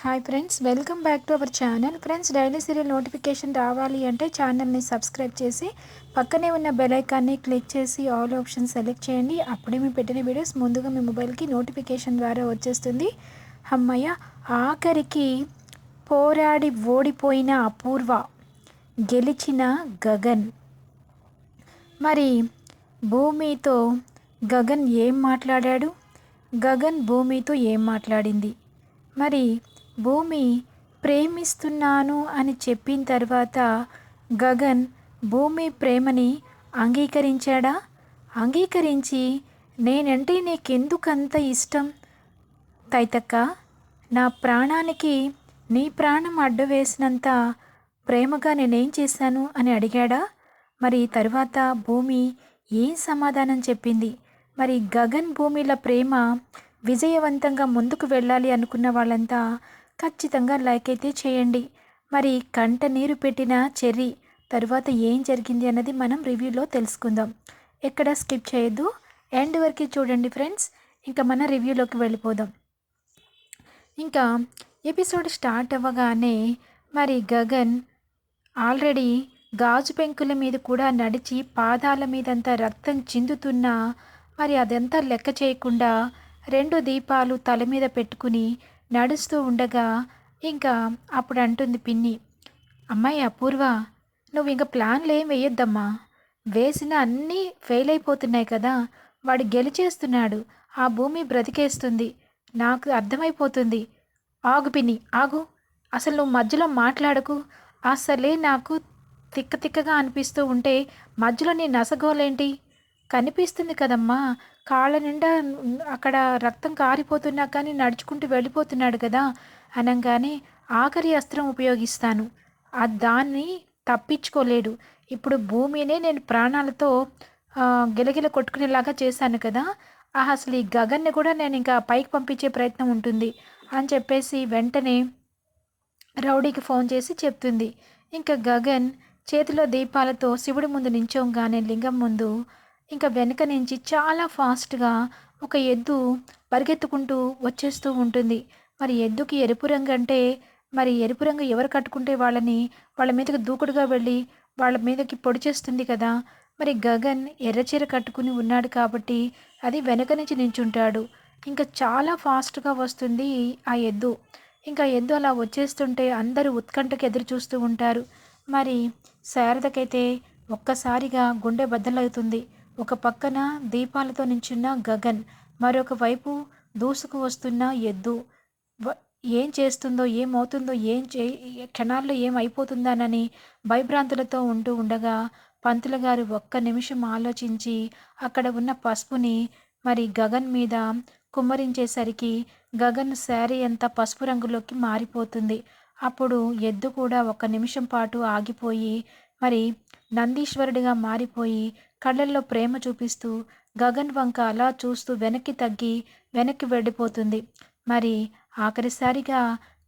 Hi friends welcome back to our channel friends daily serial notification రావాలి అంటే ఛానల్ని subscribe చేసి పక్కనే ఉన్న బెల్ ఐకాన్ని క్లిక్ చేసి ఆల్ ఆప్షన్ సెలెక్ట్ చేయండి. అప్పుడే మేము పెట్టిన వీడియోస్ ముందుగా మీ మొబైల్కి నోటిఫికేషన్ ద్వారా వచ్చేస్తుంది. అమ్మయ్య ఆఖరికి పోరాడి ఓడిపోయిన అపూర్వ గెలిచిన గగన్. మరి భూమితో గగన్ ఏం మాట్లాడాడు? గగన్ భూమితో ఏం మాట్లాడింది? మరి భూమి ప్రేమిస్తున్నాను అని చెప్పిన తర్వాత గగన్ భూమి ప్రేమని అంగీకరించాడా? అంగీకరించి నేనంటే నీకెందుకంత ఇష్టం? తైతక్క నా ప్రాణానికి నీ ప్రాణం అడ్డు వేసినంత ప్రేమగా నేనేం చేశాను అని అడిగాడా? మరి తరువాత భూమి ఏం సమాధానం చెప్పింది? మరి గగన్ భూమిల ప్రేమ విజయవంతంగా ముందుకు వెళ్ళాలి అనుకున్న వాళ్ళంతా ఖచ్చితంగా లైక్ అయితే చేయండి. మరి కంట నీరు పెట్టిన చెర్రీ తరువాత ఏం జరిగింది అన్నది మనం రివ్యూలో తెలుసుకుందాం. ఎక్కడ స్కిప్ చేయొద్దు. ఎండ్ వరకు చూడండి ఫ్రెండ్స్. ఇంకా మన రివ్యూలోకి వెళ్ళిపోదాం. ఇంకా ఎపిసోడ్ స్టార్ట్ అవ్వగానే మరి గగన్ ఆల్రెడీ గాజు పెంకుల మీద కూడా నడిచి పాదాల మీదంతా రక్తం చిందుతున్నా మరి అదంతా లెక్క చేయకుండా రెండు దీపాలు తల మీద పెట్టుకుని నడుస్తూ ఉండగా ఇంకా అప్పుడు అంటుంది పిన్ని అమ్మాయి అపూర్వ నువ్వు ఇంకా ప్లాన్లు ఏం వేయొద్దమ్మా. వేసిన అన్నీ ఫెయిల్ అయిపోతున్నాయి కదా వాడు గెలిచేస్తున్నాడు ఆ భూమి బ్రతికేస్తుంది నాకు అర్థమైపోతుంది. ఆగు పిన్ని ఆగు. అసలు నువ్వు మధ్యలో మాట్లాడకు. అసలే నాకు తిక్క తిక్కగా అనిపిస్తూ ఉంటే మధ్యలో నీ నసగోలేంటి? కనిపిస్తుంది కదమ్మా. కాళ్ళ నిండా అక్కడ రక్తం కారిపోతున్నా కానీ నడుచుకుంటూ వెళ్ళిపోతున్నాడు కదా. అనగానే ఆఖరి అస్త్రం ఉపయోగిస్తాను. ఆ దాన్ని తప్పించుకోలేడు. ఇప్పుడు భూమినే నేను ప్రాణాలతో గిలగిల కొట్టుకునేలాగా చేశాను కదా. ఆ అసలు ఈ గగన్ని కూడా నేను ఇంకా పైకి పంపించే ప్రయత్నం ఉంటుంది అని చెప్పేసి వెంటనే రౌడీకి ఫోన్ చేసి చెప్తుంది. ఇంకా గగన్ చేతిలో దీపాలతో శివుడి ముందు నించోగానే లింగం ముందు ఇంకా వెనక నుంచి చాలా ఫాస్ట్గా ఒక ఎద్దు పరిగెత్తుకుంటూ వచ్చేస్తూ ఉంటుంది. మరి ఎద్దుకి ఎరుపు రంగు అంటే మరి ఎరుపు రంగు ఎవరు కట్టుకుంటే వాళ్ళని వాళ్ళ మీదకి దూకుడుగా వెళ్ళి వాళ్ళ మీదకి పొడి చేస్తుంది కదా. మరి గగన్ ఎర్రచీర కట్టుకుని ఉన్నాడు కాబట్టి అది వెనక నుంచి నించుంటాడు. ఇంకా చాలా ఫాస్ట్గా వస్తుంది ఆ ఎద్దు. ఇంకా ఎద్దు అలా వచ్చేస్తుంటే అందరూ ఉత్కంఠకి ఎదురు చూస్తూ ఉంటారు. మరి శారదకైతే ఒక్కసారిగా గుండె బద్దలవుతుంది. ఒక పక్కన దీపాలతో నించున్న గగన్ మరొక వైపు దూసుకు వస్తున్న ఎద్దు. ఏం చేస్తుందో ఏమవుతుందో ఏం చే క్షణాల్లో ఏమైపోతుందానని భయభ్రాంతులతో ఉంటూ ఉండగా పంతుల గారు ఒక్క నిమిషం ఆలోచించి అక్కడ ఉన్న పసుపుని మరి గగన్ మీద కుమ్మరించేసరికి గగన్ శారీ అంతా పసుపు రంగులోకి మారిపోతుంది. అప్పుడు ఎద్దు కూడా ఒక నిమిషం పాటు ఆగిపోయి మరి నందీశ్వరుడిగా మారిపోయి కళ్ళల్లో ప్రేమ చూపిస్తూ గగన్ వంక అలా చూస్తూ వెనక్కి తగ్గి వెనక్కి వెళ్ళిపోతుంది. మరి ఆఖరిసారిగా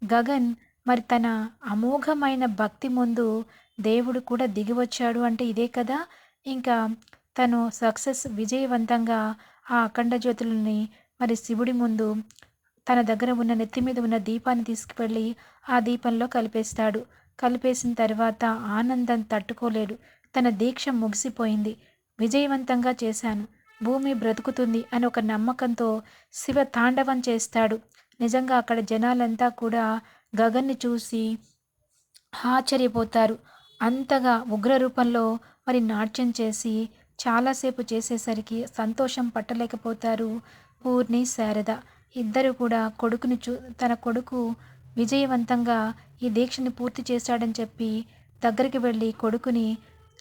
గగన్ మరి తన అమోఘమైన భక్తి ముందు దేవుడు కూడా దిగివచ్చాడు అంటే ఇదే కదా? ఇంకా తను సక్సెస్ విజయవంతంగా ఆ అఖండ జ్యోతులని మరి శివుడి ముందు తన దగ్గర ఉన్న నెత్తి మీద ఉన్న దీపాన్ని తీసుకువెళ్ళి ఆ దీపంలో కలిపేస్తాడు. కలిపేసిన తర్వాత ఆనందం తట్టుకోలేడు. తన దీక్ష ముగిసిపోయింది. విజయవంతంగా చేశాను. భూమి బ్రతుకుతుంది అని ఒక నమ్మకంతో శివ తాండవం చేస్తాడు. నిజంగా అక్కడ జనాలంతా కూడా గగన్ని చూసి ఆశ్చర్యపోతారు. అంతగా ఉగ్ర రూపంలో మరి నాట్యం చేసి చాలాసేపు చేసేసరికి సంతోషం పట్టలేకపోతారు పూర్ణి శారద. ఇద్దరు కూడా కొడుకుని చూ తన కొడుకు విజయవంతంగా ఈ దీక్షని పూర్తి చేశాడని చెప్పి దగ్గరికి వెళ్ళి కొడుకుని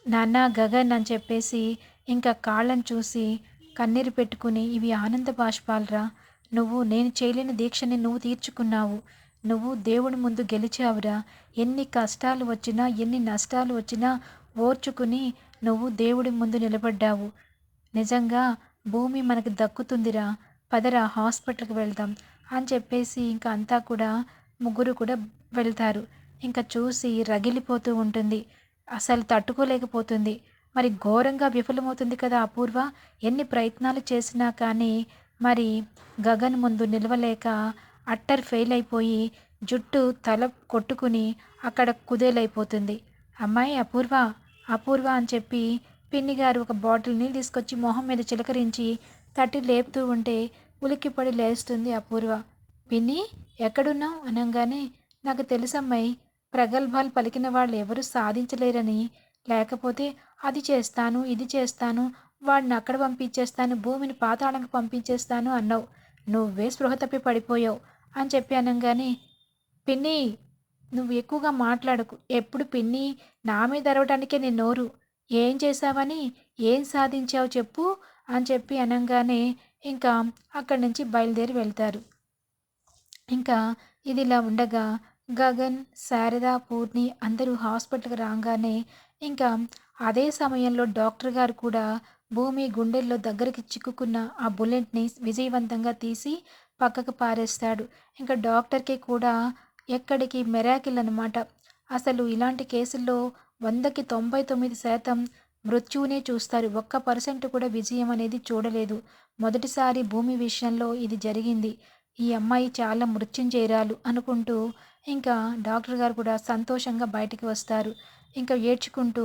నాన్న గగన్ అని చెప్పేసి ఇంకా కాళ్ళని చూసి కన్నీరు పెట్టుకుని ఇవి ఆనంద బాష్పాలరా. నువ్వు నేను చేయలేని దీక్షని నువ్వు తీర్చుకున్నావు. నువ్వు దేవుడి ముందు గెలిచావురా. ఎన్ని కష్టాలు వచ్చినా ఎన్ని నష్టాలు వచ్చినా ఓర్చుకుని నువ్వు దేవుడి ముందు నిలబడ్డావు. నిజంగా భూమి మనకు దక్కుతుందిరా. పదరా హాస్పిటల్కి వెళ్దాం అని చెప్పేసి ఇంకా అంతా కూడా ముగ్గురు కూడా వెళ్తారు. ఇంకా చూసి రగిలిపోతూ ఉంటుంది. అసలు తట్టుకోలేకపోతుంది. మరి ఘోరంగా విఫలమవుతుంది కదా అపూర్వ. ఎన్ని ప్రయత్నాలు చేసినా కానీ మరి గగన్ ముందు నిలవలేక అట్టర్ ఫెయిల్ అయిపోయి జుట్టు తల కొట్టుకుని అక్కడ కుదేలైపోతుంది. అమ్మాయి అపూర్వ అపూర్వ అని చెప్పి పిన్ని గారు ఒక బాటిల్ని తీసుకొచ్చి మొహం మీద చిలకరించి తట్టి లేపుతూ ఉంటే ఉలిక్కిపడి లేస్తుంది అపూర్వ. పిన్ని ఎక్కడున్నావు? అనగానే నాకు తెలుసమ్మాయి ప్రగల్భాలు పలికిన వాళ్ళు ఎవరు సాధించలేరని. లేకపోతే అది చేస్తాను ఇది చేస్తాను వాడిని అక్కడ పంపించేస్తాను భూమిని పాతాళంకి పంపించేస్తాను అన్నావు. నువ్వే స్పృహ తప్పి పడిపోయావు. అని చెప్పి అనగానే పిన్ని నువ్వు ఎక్కువగా మాట్లాడకు. ఎప్పుడు పిన్ని నా మీద అరవడానికే నేను నోరు. ఏం చేశావని ఏం సాధించావు చెప్పు. అని చెప్పి అనగానే ఇంకా అక్కడి నుంచి బయలుదేరి వెళ్తారు. ఇంకా ఇది ఇలా ఉండగా గగన్ శారద పూర్ణి అందరూ హాస్పిటల్కి రాగానే ఇంకా అదే సమయంలో డాక్టర్ గారు కూడా భూమి గుండెల్లో దగ్గరికి చిక్కుకున్న ఆ బుల్లెట్ని విజయవంతంగా తీసి పక్కకు పారేస్తాడు. ఇంకా డాక్టర్కి కూడా ఎక్కడికి మెరాకిల్ అనమాట అసలు ఇలాంటి కేసుల్లో వందకి తొంభై తొమ్మిది శాతం మృత్యువునే చూస్తారు. ఒక్క పర్సెంట్ కూడా విజయం అనేది చూడలేదు. మొదటిసారి భూమి విషయంలో ఇది జరిగింది. ఈ అమ్మాయి చాలా మృత్యుంజయరాలు అనుకుంటూ ఇంకా డాక్టర్ గారు కూడా సంతోషంగా బయటికి వస్తారు. ఇంకా ఏడ్చుకుంటూ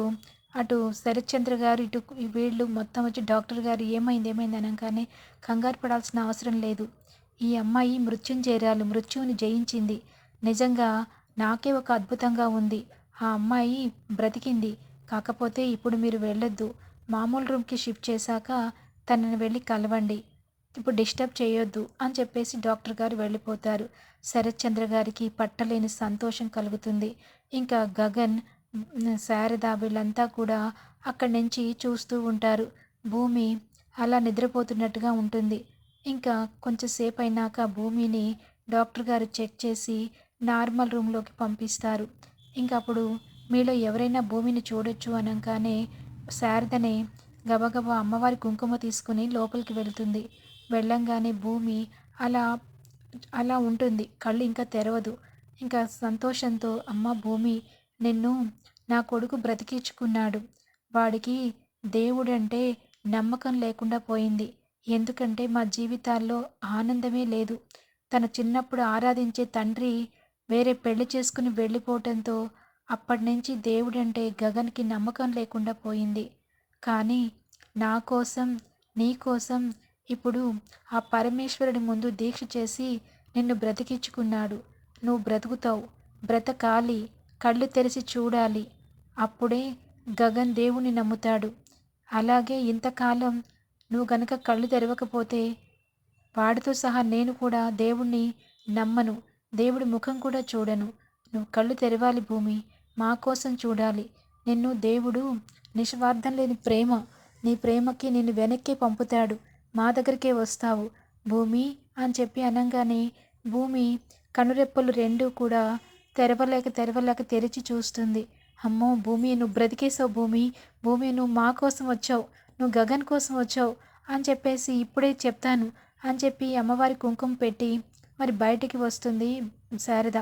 అటు శరత్చంద్ర గారు ఇటు వీళ్ళు మొత్తం వచ్చి డాక్టర్ గారు ఏమైంది ఏమైంది అనగానే కంగారు పడాల్సిన అవసరం లేదు. ఈ అమ్మాయి మృత్యుంజయరాలు మృత్యువుని జయించింది. నిజంగా నాకే ఒక అద్భుతంగా ఉంది. ఆ అమ్మాయి బ్రతికింది. కాకపోతే ఇప్పుడు మీరు వెళ్ళొద్దు. మామూలు రూమ్కి షిఫ్ట్ చేశాక తనని వెళ్ళి కలవండి. ఇప్పుడు డిస్టర్బ్ చేయొద్దు అని చెప్పేసి డాక్టర్ గారు వెళ్ళిపోతారు. శరత్చంద్ర గారికి పట్టలేని సంతోషం కలుగుతుంది. ఇంకా గగన్ శారద వీళ్ళంతా కూడా అక్కడి నుంచి చూస్తూ ఉంటారు. భూమి అలా నిద్రపోతున్నట్టుగా ఉంటుంది. ఇంకా కొంచెంసేపు అయినాక భూమిని డాక్టర్ గారు చెక్ చేసి నార్మల్ రూమ్లోకి పంపిస్తారు. ఇంకా అప్పుడు మీలో ఎవరైనా భూమిని చూడొచ్చు అనగానే శారదనే గబగబా అమ్మవారి కుంకుమ తీసుకుని లోపలికి వెళుతుంది. వెళ్ళంగానే భూమి అలా అలా ఉంటుంది. కళ్ళు ఇంకా తెరవదు. ఇంకా సంతోషంతో అమ్మ భూమి నిన్ను నా కొడుకు బ్రతికించుకున్నాడు. వాడికి దేవుడంటే నమ్మకం లేకుండా పోయింది. ఎందుకంటే మా జీవితాల్లో ఆనందమే లేదు. తన చిన్నప్పుడు ఆరాధించే తండ్రి వేరే పెళ్ళి చేసుకుని వెళ్ళిపోవటంతో అప్పటి నుంచి దేవుడంటే గగన్కి నమ్మకం లేకుండా పోయింది. కానీ నా కోసం నీ కోసం ఇప్పుడు ఆ పరమేశ్వరుడి ముందు దీక్ష చేసి నిన్ను బ్రతికించుకున్నాడు. నువ్వు బ్రతుకుతావు. బ్రతకాలి. కళ్ళు తెరిచి చూడాలి. అప్పుడే గగన్ దేవుని నమ్ముతాడు. అలాగే ఇంతకాలం నువ్వు గనక కళ్ళు తెరవకపోతే వాడితో సహా నేను కూడా దేవుణ్ణి నమ్మను. దేవుడి ముఖం కూడా చూడను. నువ్వు కళ్ళు తెరవాలి భూమి. మా కోసం చూడాలి. నిన్ను దేవుడు నిస్వార్థం లేని ప్రేమ. నీ ప్రేమకి నిన్ను వెనక్కి పంపుతాడు. మా దగ్గరికే వస్తావు. భూమి అని చెప్పి అనగానే భూమి కనురెప్పలు రెండూ కూడా తెరవలేక తెరవలేక తెరిచి చూస్తుంది. అమ్మో భూమి నువ్వు బ్రతికేసావు భూమి. భూమి నువ్వు మా కోసం వచ్చావు. నువ్వు గగన్ కోసం వచ్చావు అని చెప్పేసి ఇప్పుడే చెప్తాను అని చెప్పి అమ్మవారి కుంకుమ పెట్టి మరి బయటికి వస్తుంది శారద.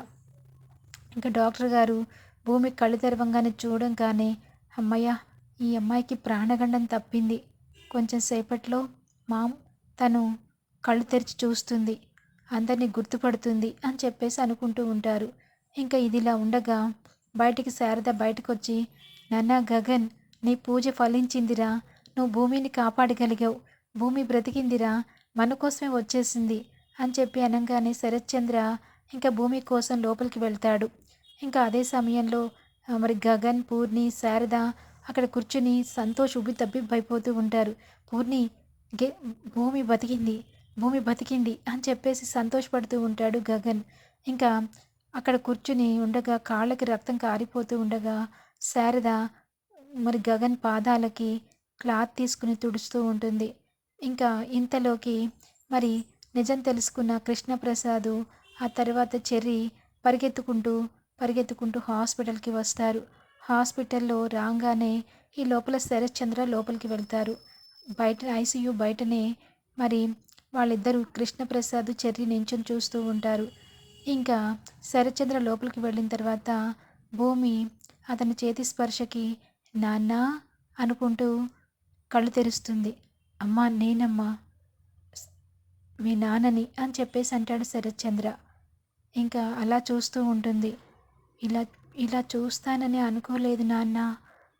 ఇంకా డాక్టర్ గారు భూమి కళ్ళు తెరవంగానే చూడంగానే అమ్మయ్య ఈ అమ్మాయికి ప్రాణగండం తప్పింది. కొంచెం సేపట్లో మామ్ తను కళ్ళు తెరిచి చూస్తుంది. అందరినీ గుర్తుపడుతుంది అని చెప్పేసి అనుకుంటూ ఉంటారు. ఇంకా ఇదిలా ఉండగా బయటికి శారద బయటకు వచ్చి నాన్న గగన్ నీ పూజ ఫలించిందిరా. నువ్వు భూమిని కాపాడగలిగావు. భూమి బ్రతికిందిరా. మన కోసమే వచ్చేసింది అని చెప్పి అనగానే శరత్చంద్ర ఇంకా భూమి కోసం లోపలికి వెళ్తాడు. ఇంకా అదే సమయంలో మరి గగన్ పూర్ణి శారద అక్కడ కూర్చుని సంతోష్ ఉబ్బి తబ్బిబ్బైపోతూ ఉంటారు. పూర్ణి గే భూమి బతికింది భూమి బతికింది అని చెప్పేసి సంతోషపడుతూ ఉంటాడు గగన్. ఇంకా అక్కడ కూర్చుని ఉండగా కాళ్ళకి రక్తం కారిపోతూ ఉండగా శారద మరి గగన్ పాదాలకి క్లాత్ తీసుకుని తుడుస్తూ ఉంటుంది. ఇంకా ఇంతలోకి మరి నిజం తెలుసుకున్న కృష్ణప్రసాద్ ఆ తర్వాత చెర్రి పరిగెత్తుకుంటూ పరిగెత్తుకుంటూ హాస్పిటల్కి వస్తారు. హాస్పిటల్లో రాగానే ఈ లోపల శరత్చంద్ర లోపలికి వెళ్తారు. బయట ఐసీయూ బయటనే మరి వాళ్ళిద్దరూ కృష్ణప్రసాద్ చెర్రి నించుని చూస్తూ ఉంటారు. ఇంకా శరత్చంద్ర లోపలికి వెళ్ళిన తర్వాత భూమి అతని చేతి స్పర్శకి నాన్న అనుకుంటూ కళ్ళు తెరుస్తుంది. అమ్మా నేనమ్మా మీ నాన్నని అని చెప్పేసి అంటాడు శరత్చంద్ర. ఇంకా అలా చూస్తూ ఉంటుంది. ఇలా ఇలా చూస్తానని అనుకోలేదు నాన్న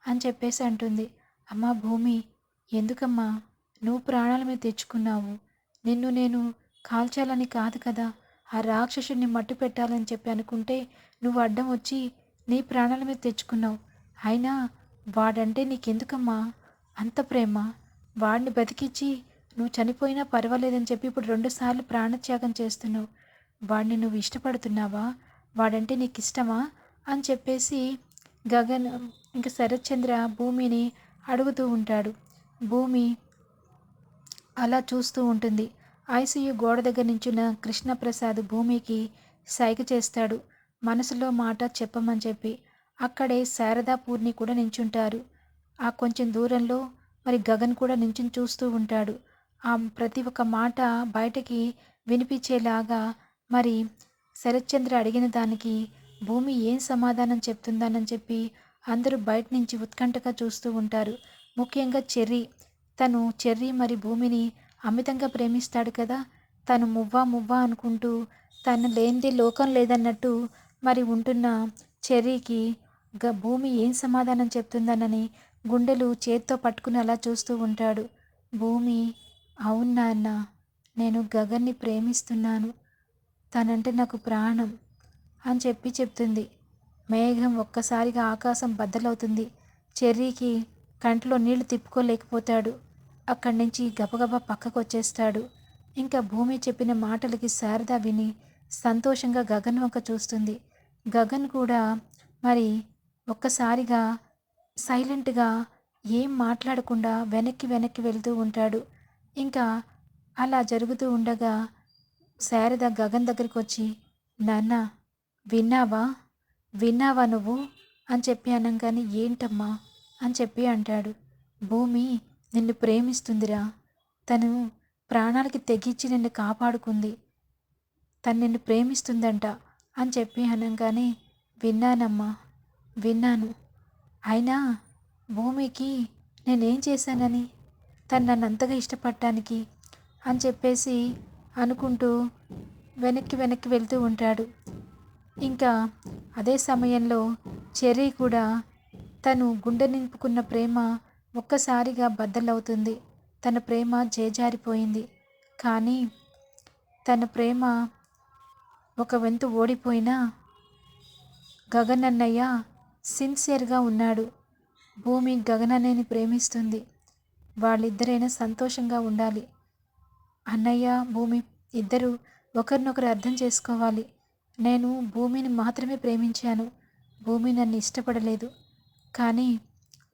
అని చెప్పేసి అంటుంది. అమ్మా భూమి ఎందుకమ్మా? నువ్వు ప్రాణాల మీద తెచ్చుకున్నావు. నిన్ను నేను కాల్చాలని కాదు కదా. ఆ రాక్షసుడిని మట్టు పెట్టాలని చెప్పి అనుకుంటే నువ్వు అడ్డం వచ్చి నీ ప్రాణాల మీద తెచ్చుకున్నావు. అయినా వాడంటే నీకెందుకమ్మా? అంత ప్రేమ. వాడిని బతికించి నువ్వు చనిపోయినా పర్వాలేదని చెప్పి ఇప్పుడు రెండుసార్లు ప్రాణత్యాగం చేస్తున్నావు. వాడిని నువ్వు ఇష్టపడుతున్నావా? వాడంటే నీకు ఇష్టమా అని చెప్పేసి గగన్ ఇంకా శరత్చంద్ర భూమిని అడుగుతూ ఉంటాడు. భూమి అలా చూస్తూ ఉంటుంది. ఐసీయూ గోడ దగ్గర నించున్న కృష్ణప్రసాద్ భూమికి సైగ చేస్తాడు. మనసులో మాట చెప్పమని చెప్పి అక్కడే శారదా పూర్ణి కూడా నించుంటారు. ఆ కొంచెం దూరంలో మరి గగన్ కూడా నించుని చూస్తూ ఉంటాడు. ఆ ప్రతి ఒక్క మాట బయటకి వినిపించేలాగా మరి శరత్చంద్ర అడిగిన దానికి భూమి ఏం సమాధానం చెప్తుందానని చెప్పి అందరూ బయట నుంచి ఉత్కంఠగా చూస్తూ ఉంటారు. ముఖ్యంగా చెర్రీ. తను చెర్రీ మరి భూమిని అమితంగా ప్రేమిస్తాడు కదా. తను మువ్వా మువ్వా అనుకుంటూ తను లేనిది లోకం లేదన్నట్టు మరి ఉంటున్న చెర్రీకి గ భూమి ఏం సమాధానం చెప్తుందనని గుండెలు చేత్తో పట్టుకుని అలా చూస్తూ ఉంటాడు. భూమి అవును నాన్న నేను గగన్ని ప్రేమిస్తున్నాను. తనంటే నాకు ప్రాణం అని చెప్పి చెప్తుంది. మేఘం ఒక్కసారిగా ఆకాశం బద్దలవుతుంది. చెర్రీకి కంట్లో నీళ్ళు తిప్పుకోలేకపోతాడు. అక్కడి నుంచి గబగబా పక్కకు వచ్చేస్తాడు ఇంకా భూమి చెప్పిన మాటలకి శారద విని సంతోషంగా గగన్ వంక చూస్తుంది. గగన్ కూడా మరి ఒక్కసారిగా సైలెంట్గా ఏం మాట్లాడకుండా వెనక్కి వెనక్కి వెళ్తూ ఉంటాడు. ఇంకా అలా జరుగుతూ ఉండగా శారద గగన్ దగ్గరికి వచ్చి నాన్న విన్నావా? విన్నావా నువ్వు? అని చెప్పి అనగానే ఏంటమ్మా? అని చెప్పి అంటాడు. భూమి నిన్ను ప్రేమిస్తుందిరా. తను ప్రాణాలకి తెగించి నిన్ను కాపాడుకుంది. తను నిన్ను ప్రేమిస్తుందంట అని చెప్పి అనగానే విన్నానమ్మా విన్నాను. అయినా భూమికి నేనేం చేశానని తను నన్ను అంతగా ఇష్టపడటానికి అని చెప్పేసి అనుకుంటూ వెనక్కి వెనక్కి వెళ్తూ ఉంటాడు. ఇంకా అదే సమయంలో చెర్రీ కూడా తను గుండె నింపుకున్న ప్రేమ ఒక్కసారిగా బద్దలవుతుంది. తన ప్రేమ చేజారిపోయింది కానీ తన ప్రేమ ఒక వంతు ఓడిపోయినా గగనన్నయ్య సిన్సియర్గా ఉన్నాడు. భూమి గగనన్నయ్యని ప్రేమిస్తుంది. వాళ్ళిద్దరైనా సంతోషంగా ఉండాలి. అన్నయ్య భూమి ఇద్దరు ఒకరినొకరు అర్థం చేసుకోవాలి. నేను భూమిని మాత్రమే ప్రేమించాను. భూమి నన్ను ఇష్టపడలేదు. కానీ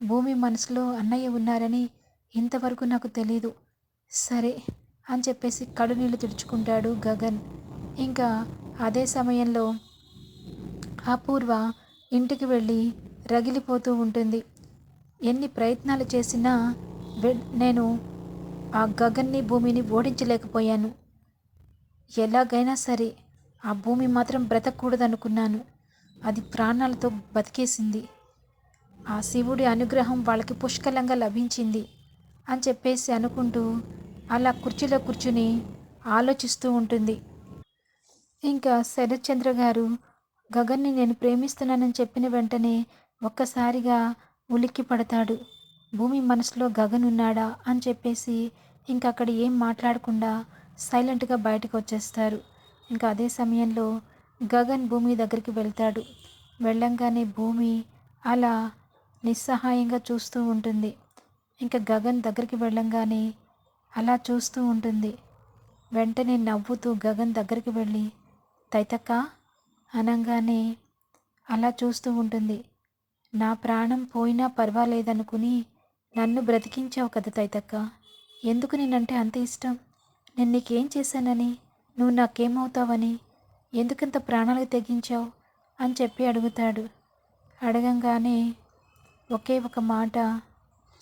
భూమి మనసులో అన్నయ్య ఉన్నారని ఇంతవరకు నాకు తెలీదు. సరే అని చెప్పేసి కడు నీళ్ళు తుడుచుకుంటాడు గగన్. ఇంకా అదే సమయంలో అపూర్వ ఇంటికి వెళ్ళి రగిలిపోతూ ఉంటుంది. ఎన్ని ప్రయత్నాలు చేసినా నేను ఆ గగన్ని భూమిని ఓడించలేకపోయాను. ఎలాగైనా సరే ఆ భూమి మాత్రం బ్రతకూడదనుకున్నాను. అది ప్రాణాలతో బతికేసింది. ఆ శివుడి అనుగ్రహం వాళ్ళకి పుష్కలంగా లభించింది అని చెప్పేసి అనుకుంటూ అలా కుర్చీలో కూర్చుని ఆలోచిస్తూ ఉంటుంది. ఇంకా శరత్చంద్ర గారు గగన్ని నేను ప్రేమిస్తున్నానని చెప్పిన వెంటనే ఒక్కసారిగా ఉలిక్కి పడతాడు. భూమి మనసులో గగన్ ఉన్నాడా? అని చెప్పేసి ఇంకా అక్కడ ఏం మాట్లాడకుండా సైలెంట్గా బయటకు వచ్చేస్తారు. ఇంకా అదే సమయంలో గగన్ భూమి దగ్గరికి వెళ్తాడు. వెళ్ళంగానే భూమి అలా నిస్సహాయంగా చూస్తూ ఉంటుంది. ఇంకా గగన్ దగ్గరికి వెళ్ళంగానే అలా చూస్తూ ఉంటుంది. వెంటనే నవ్వుతూ గగన్ దగ్గరికి వెళ్ళి తైతక్క? అనంగానే అలా చూస్తూ ఉంటుంది. నా ప్రాణం పోయినా పర్వాలేదనుకుని నన్ను బ్రతికించావు కదా తైతక్క. ఎందుకు నేనంటే అంత ఇష్టం? నేను నీకేం చేశానని? నువ్వు నాకేమవుతావని? ఎందుకంత ప్రాణాలకు తెగించావు? అని చెప్పి అడుగుతాడు. అడగంగానే ఒకే ఒక మాట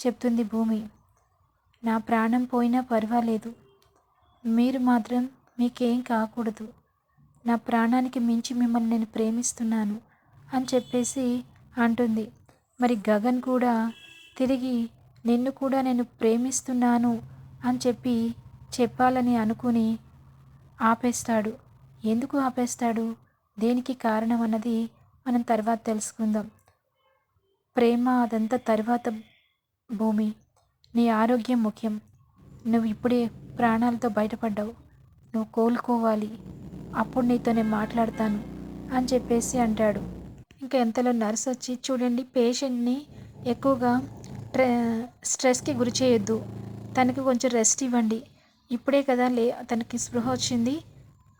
చెప్తుంది భూమి. నా ప్రాణం పోయినా పర్వాలేదు. మీరు మాత్రం మీకేం కాకూడదు. నా ప్రాణానికి మించి మిమ్మల్ని నేను ప్రేమిస్తున్నాను అని చెప్పేసి అంటుంది. మరి గగన్ కూడా తిరిగి నిన్ను కూడా నేను ప్రేమిస్తున్నాను అని చెప్పి చెప్పాలని అనుకుని ఆపేస్తాడు. ఎందుకు ఆపేస్తాడు? దేనికి కారణం అన్నది మనం తర్వాత తెలుసుకుందాం. ప్రేమ అదంతా తర్వాత భూమి. నీ ఆరోగ్యం ముఖ్యం. నువ్వు ఇప్పుడే ప్రాణాలతో బయటపడ్డావు. నువ్వు కోలుకోవాలి. అప్పుడు నీతో నేను మాట్లాడతాను అని చెప్పేసి అంటాడు. ఇంకా ఎంతలో నర్స్ వచ్చి చూడండి పేషెంట్ని ఎక్కువగా ట్రె స్ట్రెస్కి గురి చేయొద్దు. తనకి కొంచెం రెస్ట్ ఇవ్వండి. ఇప్పుడే కదా లే తనకి స్పృహ వచ్చింది.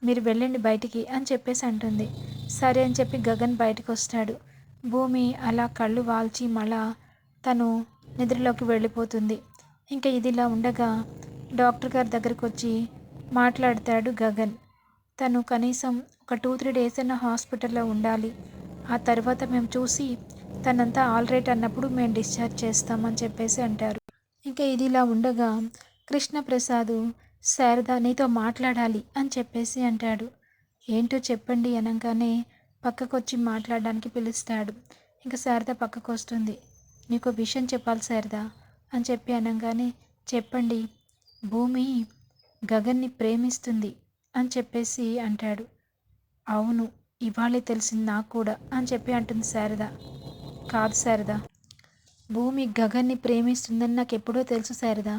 మీరు వెళ్ళండి బయటికి అని చెప్పేసి అంటుంది. సరే అని చెప్పి గగన్ బయటకు వస్తాడు భూమి అలా కళ్ళు వాల్చి మళ్ళా తను నిద్రలోకి వెళ్ళిపోతుంది. ఇంకా ఇదిలా ఉండగా డాక్టర్ గారి దగ్గరకు వచ్చి మాట్లాడతాడు గగన్. తను కనీసం ఒక టూ త్రీ డేస్ అయినా హాస్పిటల్లో ఉండాలి. ఆ తర్వాత మేము చూసి తనంతా ఆల్ రైట్ అన్నప్పుడు మేము డిశ్చార్జ్ చేస్తామని చెప్పేసి అంటారు. ఇంకా ఇదిలా ఉండగా కృష్ణప్రసాద్ శారద నీతో మాట్లాడాలి అని చెప్పేసి అంటాడు. ఏంటో చెప్పండి అనగానే పక్కకొచ్చి మాట్లాడడానికి పిలుస్తాడు. ఇంకా శారద పక్కకు వస్తుంది నీకు విషయం చెప్పాలి శారద? అని చెప్పి అనగానే చెప్పండి. భూమి గగన్ని ప్రేమిస్తుంది అని చెప్పేసి అంటాడు. అవును ఇవాళే తెలిసింది నాకు కూడా అని చెప్పి అంటుంది శారద. కాదు శారద భూమి గగన్ని ప్రేమిస్తుందని నాకు ఎప్పుడో తెలుసు శారద.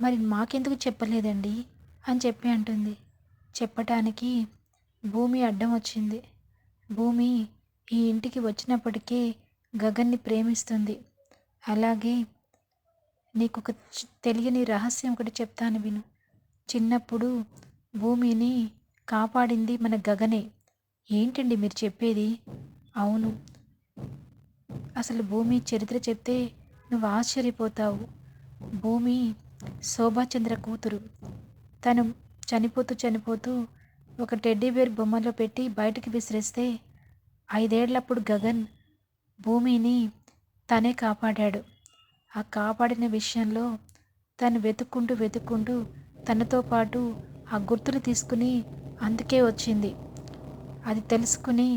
మరి మాకెందుకు చెప్పలేదండి? అని చెప్పి అంటుంది. చెప్పటానికి భూమి అడ్డం వచ్చింది. భూమి ఈ ఇంటికి వచ్చినప్పటికే గగన్ని ప్రేమిస్తుంది. అలాగే నీకు ఒక తెలియని రహస్యం ఒకటి చెప్తాను విను. చిన్నప్పుడు భూమిని కాపాడింది మన గగనే. ఏంటండి మీరు చెప్పేది? అవును. అసలు భూమి చరిత్ర చెప్తే నువ్వు ఆశ్చర్యపోతావు. భూమి శోభాచంద్ర కూతురు. తను చనిపోతూ చనిపోతూ ఒక టెడ్డీ బేర్ బొమ్మలో పెట్టి బయటికి విసిరేస్తే ఐదేళ్ళప్పుడు గగన్ భూమిని తనే కాపాడాడు. ఆ కాపాడిన విషయంలో తను వెతుక్కుంటూ వెతుక్కుంటూ తనతో పాటు ఆ గుర్తులు తీసుకుని అందుకే వచ్చింది. అది తెలుసుకుని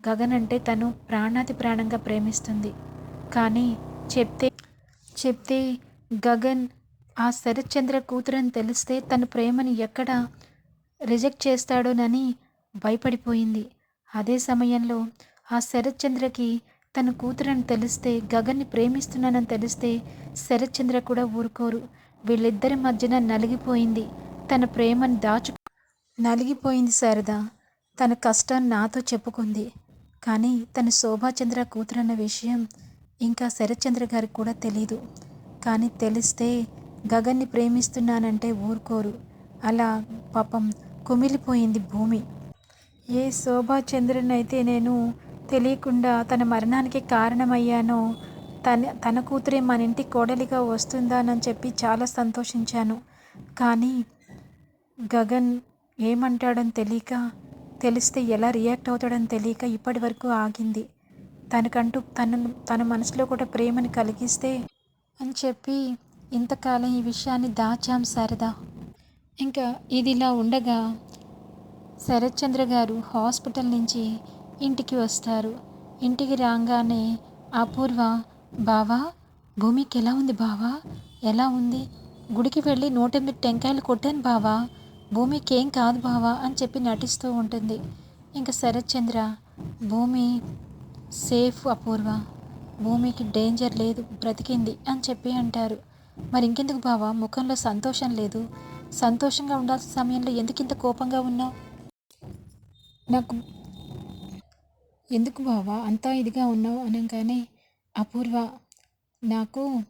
గగన్ అంటే తను ప్రాణాతి ప్రాణంగా ప్రేమిస్తుంది. కానీ చెప్తే చెప్తే గగన్ ఆ శరత్చంద్ర కూతురని తెలిస్తే తన ప్రేమని ఎక్కడ రిజెక్ట్ చేస్తాడోనని భయపడిపోయింది. అదే సమయంలో ఆ శరత్చంద్రకి తన కూతురని తెలిస్తే గగన్ని ప్రేమిస్తున్నానని తెలిస్తే శరత్చంద్ర కూడా ఊరుకోరు. వీళ్ళిద్దరి మధ్యన నలిగిపోయింది. తన ప్రేమను దాచు నలిగిపోయింది శారద. తన కష్టం నాతో చెప్పుకుంది. కానీ తన శోభాచంద్ర కూతురన్న విషయం ఇంకా శరత్చంద్ర గారికి కూడా తెలీదు. కానీ తెలిస్తే గగన్ని ప్రేమిస్తున్నానంటే ఊరుకోరు. అలా పాపం కుమిలిపోయింది భూమి. ఏ శోభాచంద్రునైతే నేను తెలియకుండా తన మరణానికి కారణమయ్యానో తన తన కూతురే మన ఇంటి కోడలిగా వస్తుందానని చెప్పి చాలా సంతోషించాను. కానీ గగన్ ఏమంటాడని తెలియక తెలిస్తే ఎలా రియాక్ట్ అవుతాడని తెలియక ఇప్పటి వరకు ఆగింది. తనకంటూ తన తన మనసులో కూడా ప్రేమని కలిగిస్తే అని చెప్పి ఇంతకాలం ఈ విషయాన్ని దాచాం శారదా. ఇంకా ఇదిలా ఉండగా శరత్చంద్ర గారు హాస్పిటల్ నుంచి ఇంటికి వస్తారు. ఇంటికి రాగానే అపూర్వ బావా భూమికి ఎలా ఉంది బావా? ఎలా ఉంది? గుడికి వెళ్ళి నూట ఎనిమిది టెంకాయలు కొట్టాను బావా. భూమికి ఏం కాదు బావా అని చెప్పి నటిస్తూ ఉంటుంది. ఇంకా శరత్చంద్ర భూమి సేఫ్ అపూర్వ. భూమికి డేంజర్ లేదు బ్రతికింది అని చెప్పి అంటారు. మరి ఇంకెందుకు బావా? ముఖంలో సంతోషం లేదు. సంతోషంగా ఉండాల్సిన సమయంలో ఎందుకు ఇంత కోపంగా ఉన్నావు నాకు ఎందుకు బావా అంతా ఇదిగా ఉన్నావు అనగానే అపూర్వ నాకు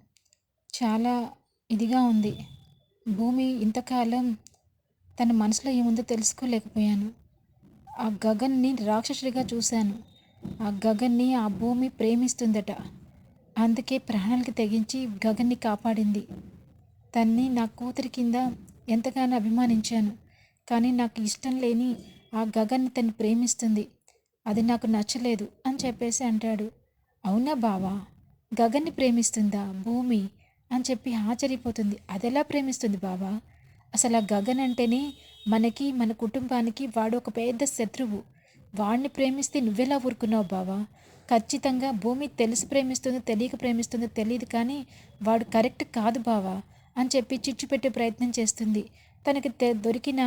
చాలా ఇదిగా ఉంది. భూమి ఇంతకాలం తన మనసులో ఏముందో తెలుసుకోలేకపోయాను. ఆ గగన్ని రాక్షసుడిగా చూశాను. ఆ గగన్ని ఆ భూమి ప్రేమిస్తుందట. అందుకే ప్రాణాలకి తెగించి గగన్ని కాపాడింది. తన్ని నా కూతురి కింద ఎంతగానో అభిమానించాను. కానీ నాకు ఇష్టం లేని ఆ గగన్ని తను ప్రేమిస్తుంది. అది నాకు నచ్చలేదు అని చెప్పేసి అంటాడు. అవునా బావా? గగన్ని ప్రేమిస్తుందా? భూమి? అని చెప్పి ఆశ్చర్యపోతుంది. అదెలా ప్రేమిస్తుంది బావా? అసలు ఆ గగన్ అంటేనే మనకి మన కుటుంబానికి వాడు ఒక పెద్ద శత్రువు. వాడిని ప్రేమిస్తే నువ్వెలా ఊరుకున్నావు బావా? ఖచ్చితంగా భూమి తెలిసి ప్రేమిస్తుందో తెలియక ప్రేమిస్తుందో తెలియదు కానీ వాడు కరెక్ట్ కాదు బావా. అని చెప్పి చిచ్చు పెట్టే ప్రయత్నం చేస్తుంది. తనకి దొరికిన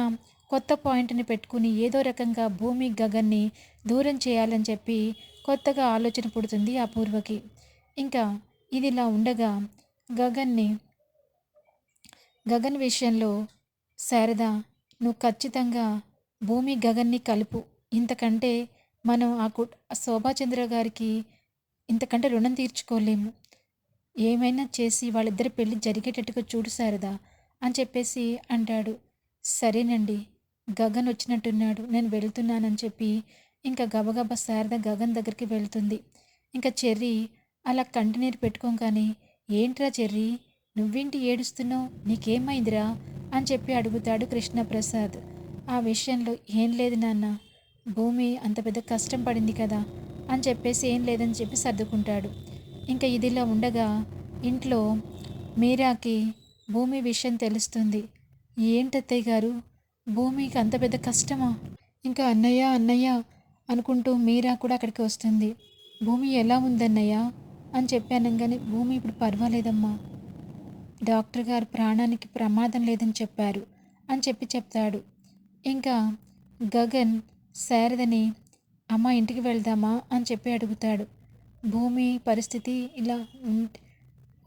కొత్త పాయింట్ని పెట్టుకుని ఏదో రకంగా భూమి గగన్ని దూరం చేయాలని చెప్పి కొత్తగా ఆలోచన పుడుతుంది అపూర్వకి ఇంకా ఇదిలా ఉండగా గగన్ని గగన్ విషయంలో శారద నువ్వు ఖచ్చితంగా భూమి గగన్ని కలుపు. ఇంతకంటే మనం ఆ కు శోభాచంద్ర గారికి ఇంతకంటే రుణం తీర్చుకోలేము. ఏమైనా చేసి వాళ్ళిద్దరి పెళ్ళి జరిగేటట్టుగా చూడు శారదా అని చెప్పేసి అంటాడు. సరేనండి గగన్ వచ్చినట్టున్నాడు నేను వెళ్తున్నానని చెప్పి ఇంకా గబగబా శారద గగన్ దగ్గరికి వెళ్తుంది. ఇంకా చెర్రీ అలా కంటినీరు పెట్టుకోగానే ఏంట్రా చెర్రీ నువ్వేంటి ఏడుస్తున్నావు? నీకేమైందిరా? అని చెప్పి అడుగుతాడు కృష్ణప్రసాద్. ఆ విషయంలో ఏం లేదు నాన్న భూమి అంత పెద్ద కష్టం పడింది కదా అని చెప్పేసి ఏం లేదని చెప్పి సర్దుకుంటాడు. ఇంకా ఇదిలా ఉండగా ఇంట్లో మీరాకి భూమి విషయం తెలుస్తుంది. ఏంటత్తయ్య గారు? భూమికి అంత పెద్ద కష్టమా? ఇంకా అన్నయ్య అన్నయ్య అనుకుంటూ మీరా కూడా అక్కడికి వస్తుంది. భూమి ఎలా ఉందన్నయ్య? అని చెప్పాను కానీ భూమి ఇప్పుడు పర్వాలేదమ్మా. డాక్టర్ గారు ప్రాణానికి ప్రమాదం లేదని చెప్పారు అని చెప్పి చెప్తాడు. ఇంకా గగన్ శారదని అమ్మ ఇంటికి వెళ్దామా? అని చెప్పి అడుగుతాడు. భూమి పరిస్థితి ఇలా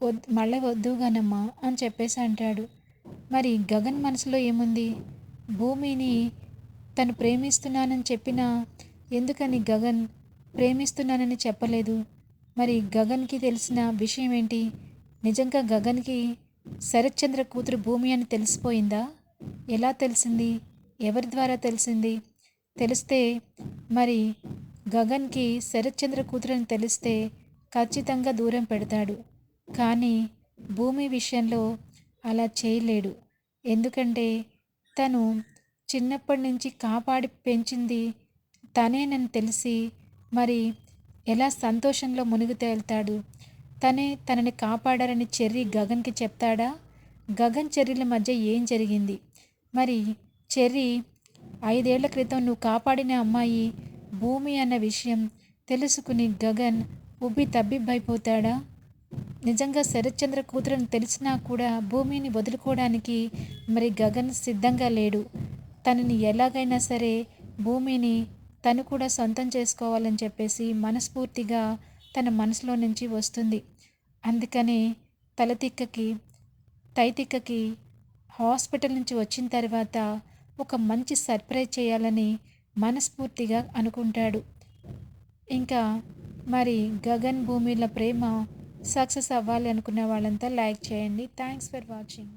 వద్ మళ్ళీ వద్దుగానమ్మా అని చెప్పేసి అంటాడు. మరి గగన్ మనసులో ఏముంది? భూమిని తను ప్రేమిస్తున్నానని చెప్పినా ఎందుకని గగన్ ప్రేమిస్తున్నానని చెప్పలేదు? మరి గగన్కి తెలిసిన విషయం ఏంటి? నిజంగా గగన్కి శరత్చంద్ర కూతురు భూమి అని తెలిసిపోయిందా? ఎలా తెలిసింది? ఎవరి ద్వారా తెలిసింది? తెలిస్తే మరి గగన్కి శరత్చంద్ర కూతురని తెలిస్తే ఖచ్చితంగా దూరం పెడతాడు. కానీ భూమి విషయంలో అలా చేయలేడు. ఎందుకంటే తను చిన్నప్పటి నుంచి కాపాడి పెంచింది తనేనని తెలిసి మరి ఎలా సంతోషంలో మునిగి తేలుతాడు? తనే తనని కాపాడారని చెర్రి గగన్కి చెప్తాడా? గగన్ చెర్రీల మధ్య ఏం జరిగింది? మరి చెర్రి ఐదేళ్ళ క్రితం నువ్వు కాపాడిన అమ్మాయి భూమి అన్న విషయం తెలుసుకుని గగన్ ఉబ్బి తబ్బిబ్బైపోతాడా? నిజంగా శరత్చంద్ర కూతురని తెలిసినా కూడా భూమిని వదులుకోవడానికి మరి గగన్ సిద్ధంగా లేడు. తనని ఎలాగైనా సరే భూమిని తను కూడా సొంతం చేసుకోవాలని చెప్పేసి మనస్ఫూర్తిగా తన మనసులో నుంచి వస్తుంది. అందుకని తలతిక్కకి తైతిక్కకి హాస్పిటల్ నుంచి వచ్చిన తర్వాత ఒక మంచి సర్ప్రైజ్ చేయాలని మనస్ఫూర్తిగా అనుకుంటాడు. ఇంకా మరి గగన్ భూమిల ప్రేమ సక్సెస్ అవ్వాలి అనుకున్న వాళ్ళంతా లైక్ చేయండి. Thanks for watching